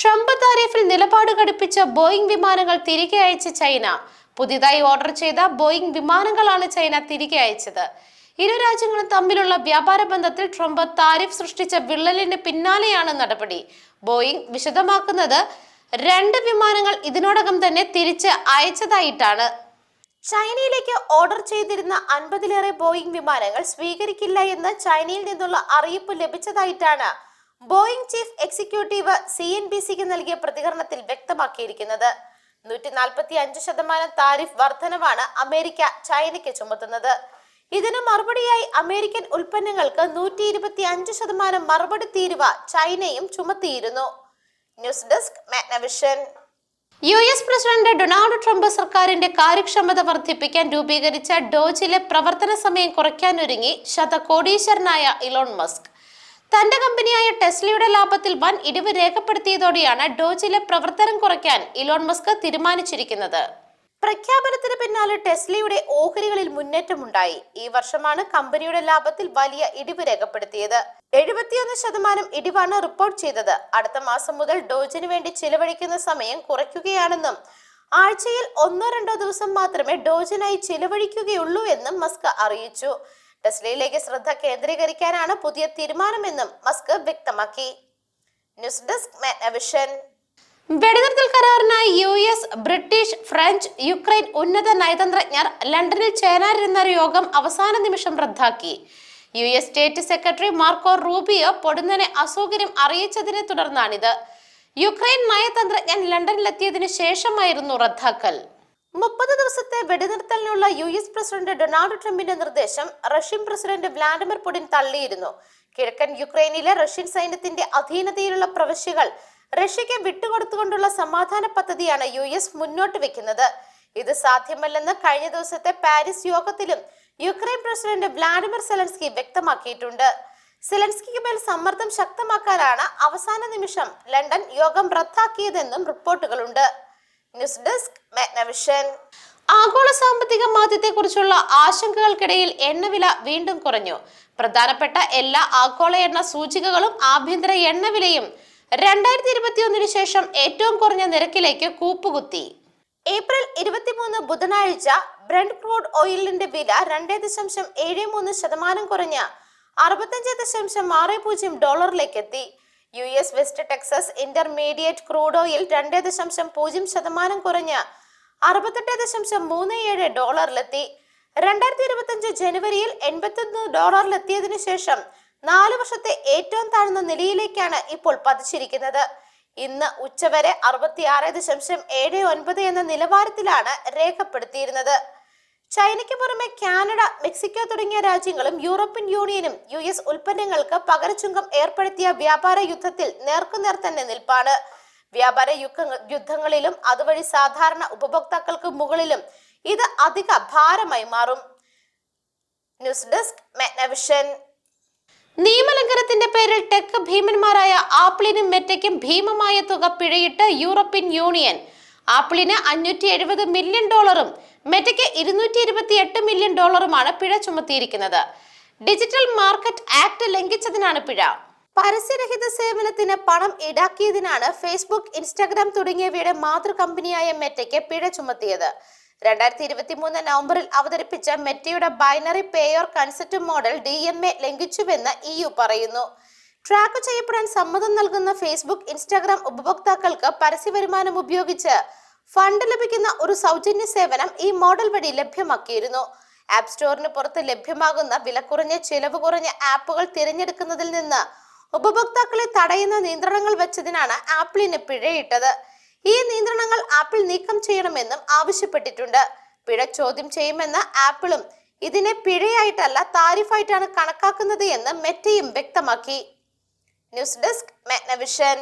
Trump താരിഫിൽ നിലപാട് ഘടിപ്പിച്ച Boeing വിമാനങ്ങൾ തിരികെ അയച്ച ചൈന. പുതിയതായി ഓർഡർ ചെയ്ത ബോയിംഗ് വിമാനങ്ങളാണ് ചൈന തിരികെ അയച്ചത്. ഇരു രാജ്യങ്ങളും തമ്മിലുള്ള വ്യാപാര ബന്ധത്തിൽ ട്രംപ് താരിഫ് സൃഷ്ടിച്ച വിള്ളലിന് പിന്നാലെയാണ് നടപടി. ബോയിംഗ് വിശദമാക്കുന്നത് രണ്ട് വിമാനങ്ങൾ ഇതിനോടകം തന്നെ തിരിച്ച് അയച്ചതായിട്ടാണ്. ചൈനയിലേക്ക് ഓർഡർ ചെയ്തിരുന്ന അൻപതിലേറെ ബോയിംഗ് വിമാനങ്ങൾ സ്വീകരിക്കില്ല എന്ന് ചൈനയിൽ നിന്നുള്ള അറിയിപ്പ് ലഭിച്ചതായിട്ടാണ് Boeing chief executive C N B സിക്ക് നൽകിയ പ്രതികരണത്തിൽ വ്യക്തമാക്കിയിരിക്കുന്നത്. നൂറ്റി നാൽപ്പത്തി അഞ്ച് ശതമാനം താരിഫ് വർധനവാണ് അമേരിക്ക ചൈനയ്ക്ക് ചുമത്തുന്നത്. ഇതിന് മറുപടിയായി അമേരിക്കൻ ഉൽപ്പന്നങ്ങൾക്ക് നൂറ്റി ഇരുപത്തി അഞ്ച് ശതമാനം മറുപടി തീരുവ ചൈനയും ചുമത്തിയിരുന്നു. News desk Magnavision. U S president Donald Trump സർക്കാരിന്റെ കാര്യക്ഷമത വർദ്ധിപ്പിക്കാൻ രൂപീകരിച്ച ഡോജിലെ പ്രവർത്തന സമയം കുറയ്ക്കാനൊരുങ്ങി ശതകോടീശ്വരനായ ഇലോൺ മസ്ക്. തന്റെ കമ്പനിയായ ടെസ്ലയുടെ ലാഭത്തിൽ വൻ ഇടിവ് രേഖപ്പെടുത്തിയതോടെയാണ് ഡോജിലെ പ്രവർത്തനം കുറയ്ക്കാൻ ഇലോൺ മസ്ക് തീരുമാനിച്ചിരിക്കുന്നത്. പ്രഖ്യാപനത്തിന് പിന്നാലെ ടെസ്ലയുടെ ഓഹരികളിൽ മുന്നേറ്റമുണ്ടായി. ഈ വർഷമാണ് കമ്പനിയുടെ ലാഭത്തിൽ വലിയ ഇടിവ് രേഖപ്പെടുത്തിയത്. എഴുപത്തിയൊന്ന് ശതമാനം ഇടിവാണ് റിപ്പോർട്ട് ചെയ്തത്. അടുത്ത മാസം മുതൽ ഡോജിന് വേണ്ടി ചിലവഴിക്കുന്ന സമയം കുറയ്ക്കുകയാണെന്നും ആഴ്ചയിൽ ഒന്നോ രണ്ടോ ദിവസം മാത്രമേ ഡോജിനായി ചിലവഴിക്കുകയുള്ളൂ എന്നും മസ്ക് അറിയിച്ചു. ടെസ്ലയിലേക്ക് ശ്രദ്ധ കേന്ദ്രീകരിക്കാനാണ് പുതിയ തീരുമാനമെന്നും മസ്ക് വ്യക്തമാക്കി. ന്യൂസ് ഡെസ്ക് മാഗ്നവിഷൻ വെടിനിർത്തൽ കരാറിനായി U S British French Ukraine ഉന്നത നയതന്ത്രജ്ഞർ ലണ്ടനിൽ ചേരാനിരുന്ന യോഗം അവസാന നിമിഷം റദ്ദാക്കി. U S state secretary Marco Rubio പൊടുന്നനെ അസൗകര്യം അറിയിച്ചതിനെ തുടർന്നാണിത്. യുക്രൈൻ നയതന്ത്രജ്ഞൻ ലണ്ടനിലെത്തിയതിനു ശേഷമായിരുന്നു റദ്ദാക്കൽ. മുപ്പത് ദിവസത്തെ വെടിനിർത്തലിനുള്ള യു എസ് പ്രസിഡന്റ് ഡൊണാൾഡ് ട്രംപിന്റെ നിർദ്ദേശം റഷ്യൻ പ്രസിഡന്റ് വ്ളാഡിമിർ പുടിൻ തള്ളിയിരുന്നു. കിഴക്കൻ യുക്രൈനിലെ റഷ്യൻ സൈന്യത്തിന്റെ അധീനതയിലുള്ള പ്രവശ്യകൾ റഷ്യക്ക് വിട്ടുകൊടുത്തുകൊണ്ടുള്ള സമാധാന പദ്ധതിയാണ് യു എസ് മുന്നോട്ട് വെക്കുന്നത്. ഇത് സാധ്യമല്ലെന്ന് കഴിഞ്ഞ ദിവസത്തെ പാരീസ് യോഗത്തിലും യുക്രൈൻ പ്രസിഡന്റ് വ്ളാഡിമിർ സെലൻസ്കി വ്യക്തമാക്കിയിട്ടുണ്ട്. സെലൻസ്കിക്ക് മേൽ സമ്മർദ്ദം ശക്തമാക്കാനാണ് അവസാന നിമിഷം ലണ്ടൻ യോഗം റദ്ദാക്കിയതെന്നും റിപ്പോർട്ടുകളുണ്ട്. News desk Magnavision. ആഗോള സാമ്പത്തിക മാന്ദ്യത്തെക്കുറിച്ചുള്ള ആശങ്കകൾക്കിടയിൽ എണ്ണവില വീണ്ടും കുറഞ്ഞു. പ്രധാനപ്പെട്ട എല്ലാ ആഗോള എണ്ണ സൂചികകളും ആഭ്യന്തര എണ്ണവിലയും രണ്ടായിരത്തി ഇരുപത്തിയൊന്നിന് ശേഷം ഏറ്റവും കുറഞ്ഞ നിരക്കിലേക്ക് കൂപ്പുകുത്തി. ഏപ്രിൽ ഇരുപത്തിമൂന്ന് ബുധനാഴ്ച ബ്രണ്ട് ക്രൂഡ് ഓയിലിന്റെ വില രണ്ടേ ദശാംശം ഏഴ് മൂന്ന് ശതമാനം കുറഞ്ഞ അറുപത്തഞ്ച് ദശാംശം ആറ് പൂജ്യം ഡോളറിലേക്ക് എത്തി U S West Texas Intermediate crude oil രണ്ടേ ദശാംശം പൂജ്യം ശതമാനം കുറഞ്ഞ് അറുപത്തെട്ട് ദശാംശം മൂന്ന് ഏഴ് ഡോളറിലെത്തി. രണ്ടായിരത്തി ഇരുപത്തിയഞ്ച് ജനുവരിയിൽ എൺപത്തൊന്ന് ഡോളറിലെത്തിയതിനു ശേഷം നാല് വർഷത്തെ ഏറ്റവും താഴ്ന്ന നിലയിലേക്കാണ് ഇപ്പോൾ പതിച്ചിരിക്കുന്നത്. ഇന്ന് ഉച്ചവരെ അറുപത്തിയാറ് ദശാംശം ഏഴ് ഒൻപത് എന്ന നിലവാരത്തിലാണ് രേഖപ്പെടുത്തിയിരുന്നത്. ചൈനയ്ക്ക് പുറമെ കാനഡ മെക്സിക്കോ തുടങ്ങിയ രാജ്യങ്ങളും യൂറോപ്യൻ യൂണിയനും യു എസ് ഉൽപ്പന്നങ്ങൾക്ക് പകരച്ചുങ്കം ഏർപ്പെടുത്തിയ വ്യാപാര യുദ്ധത്തിൽ നേർക്കുനേർ തന്നെ നിൽപ്പാണ്. വ്യാപാര യുദ്ധങ്ങളിലും അതുവഴി സാധാരണ ഉപഭോക്താക്കൾക്ക് മുകളിലും ഇത് അധിക ഭാരമായി മാറും. News desk മെഗ്നവിഷൻ. നിയമലംഘനത്തിന്റെ പേരിൽ ടെക് ഭീമന്മാരായ ആപ്പിളിനും മെറ്റയ്ക്കും ഭീമമായ തുക പിഴയിട്ട് യൂറോപ്യൻ യൂണിയൻ. ആപ്പിളിന് അഞ്ഞൂറ്റി എഴുപത് മില്യൺ ഡോളറും മെറ്റയ്ക്ക് ഇരുന്നൂറ്റി ഇരുപത്തി എട്ട് മില്യൺ ഡോളറുമാണ് പിഴ ചുമത്തിയിരിക്കുന്നത്. ഡിജിറ്റൽ മാർക്കറ്റ് ആക്ട് ലംഘിച്ചതിനാണ് പിഴ. പരസ്യരഹിത സേവനത്തിന് പണം ഈടാക്കിയതിനാണ് ഫേസ്ബുക്ക് ഇൻസ്റ്റാഗ്രാം തുടങ്ങിയവയുടെ മാതൃ കമ്പനിയായ മെറ്റയ്ക്ക് പിഴ ചുമത്തിയത്. രണ്ടായിരത്തി ഇരുപത്തി മൂന്ന് നവംബറിൽ അവതരിപ്പിച്ച മെറ്റയുടെ binary പേയോർ concept model D M A ലംഘിച്ചുവെന്ന് ഇ യു പറയുന്നു. ട്രാക്ക് ചെയ്യപ്പെടാൻ സമ്മതം നൽകുന്ന ഫേസ്ബുക്ക് ഇൻസ്റ്റാഗ്രാം ഉപഭോക്താക്കൾക്ക് പരസ്യ വരുമാനം ഉപയോഗിച്ച് ഫണ്ട് ലഭിക്കുന്ന ഒരു സൗജന്യ സേവനം ഈ മോഡൽ വഴി ലഭ്യമാക്കിയിരുന്നു. ആപ്പ് സ്റ്റോറിന് പുറത്ത് ലഭ്യമാകുന്ന വിലക്കുറഞ്ഞ ചെലവ് കുറഞ്ഞ ആപ്പുകൾ തിരഞ്ഞെടുക്കുന്നതിൽ നിന്ന് ഉപഭോക്താക്കളെ തടയുന്ന നിയന്ത്രണങ്ങൾ വെച്ചതിനാണ് ആപ്പിളിന് പിഴയിട്ടത്. ഈ നിയന്ത്രണങ്ങൾ ആപ്പിൾ നീക്കം ചെയ്യണമെന്നും ആവശ്യപ്പെട്ടിട്ടുണ്ട്. പിഴ ചോദ്യം ചെയ്യുമെന്ന് ആപ്പിളും ഇതിനെ പിഴയായിട്ടല്ല താരിഫായിട്ടാണ് കണക്കാക്കുന്നത് എന്ന് മെറ്റയും വ്യക്തമാക്കി. News desk Magnavision.